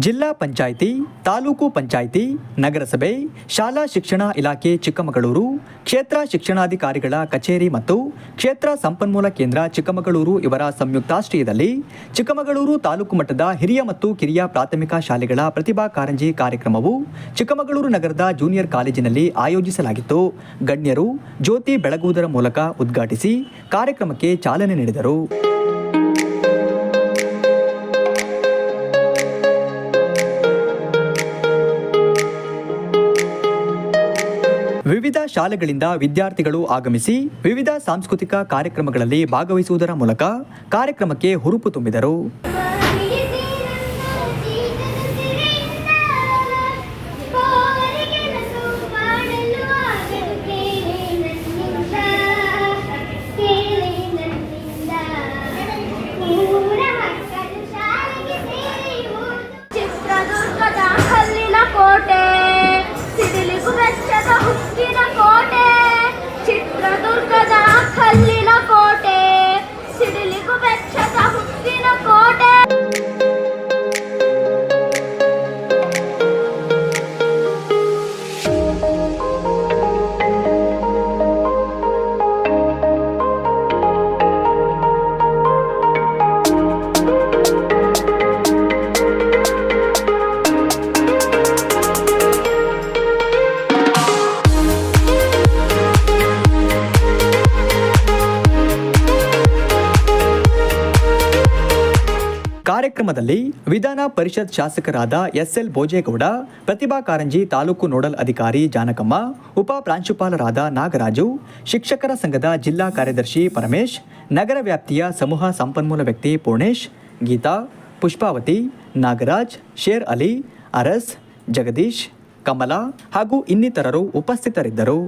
ಜಿಲ್ಲಾ ಪಂಚಾಯಿತಿ, ತಾಲೂಕು ಪಂಚಾಯಿತಿ, ನಗರಸಭೆ, ಶಾಲಾ ಶಿಕ್ಷಣ ಇಲಾಖೆ ಚಿಕ್ಕಮಗಳೂರು, ಕ್ಷೇತ್ರ ಶಿಕ್ಷಣಾಧಿಕಾರಿಗಳ ಕಚೇರಿ ಮತ್ತು ಕ್ಷೇತ್ರ ಸಂಪನ್ಮೂಲ ಕೇಂದ್ರ ಚಿಕ್ಕಮಗಳೂರು ಇವರ ಸಂಯುಕ್ತಾಶ್ರಯದಲ್ಲಿ ಚಿಕ್ಕಮಗಳೂರು ತಾಲೂಕು ಮಟ್ಟದ ಹಿರಿಯ ಮತ್ತು ಕಿರಿಯ ಪ್ರಾಥಮಿಕ ಶಾಲೆಗಳ ಪ್ರತಿಭಾ ಕಾರಂಜಿ ಕಾರ್ಯಕ್ರಮವು ಚಿಕ್ಕಮಗಳೂರು ನಗರದ ಜೂನಿಯರ್ ಕಾಲೇಜಿನಲ್ಲಿ ಆಯೋಜಿಸಲಾಗಿತ್ತು. ಗಣ್ಯರು ಜ್ಯೋತಿ ಬೆಳಗುವುದರ ಮೂಲಕ ಉದ್ಘಾಟಿಸಿ ಕಾರ್ಯಕ್ರಮಕ್ಕೆ ಚಾಲನೆ ನೀಡಿದರು. ವಿವಿಧ ಶಾಲೆಗಳಿಂದ ವಿದ್ಯಾರ್ಥಿಗಳು ಆಗಮಿಸಿ ವಿವಿಧ ಸಾಂಸ್ಕೃತಿಕ ಕಾರ್ಯಕ್ರಮಗಳಲ್ಲಿ ಭಾಗವಹಿಸುವುದರ ಮೂಲಕ ಕಾರ್ಯಕ್ರಮಕ್ಕೆ ಹುರುಪು ತುಂಬಿದರು. ಕಾರ್ಯಕ್ರಮದಲ್ಲಿ ವಿಧಾನ ಪರಿಷತ್ ಶಾಸಕರಾದ ಎಸ್ಎಲ್ ಭೋಜೇಗೌಡ, ಪ್ರತಿಭಾ ಕಾರಂಜಿ ತಾಲೂಕು ನೋಡಲ್ ಅಧಿಕಾರಿ ಜಾನಕಮ್ಮ, ಉಪ ಪ್ರಾಂಶುಪಾಲರಾದ ನಾಗರಾಜು, ಶಿಕ್ಷಕರ ಸಂಘದ ಜಿಲ್ಲಾ ಕಾರ್ಯದರ್ಶಿ ಪರಮೇಶ್, ನಗರ ವ್ಯಾಪ್ತಿಯ ಸಮೂಹ ಸಂಪನ್ಮೂಲ ವ್ಯಕ್ತಿ ಪೂರ್ಣೇಶ್, ಗೀತಾ, ಪುಷ್ಪಾವತಿ, ನಾಗರಾಜ್, ಶೇರ್ ಅಲಿ, ಅರಸ್, ಜಗದೀಶ್, ಕಮಲಾ ಹಾಗೂ ಇನ್ನಿತರರು ಉಪಸ್ಥಿತರಿದ್ದರು.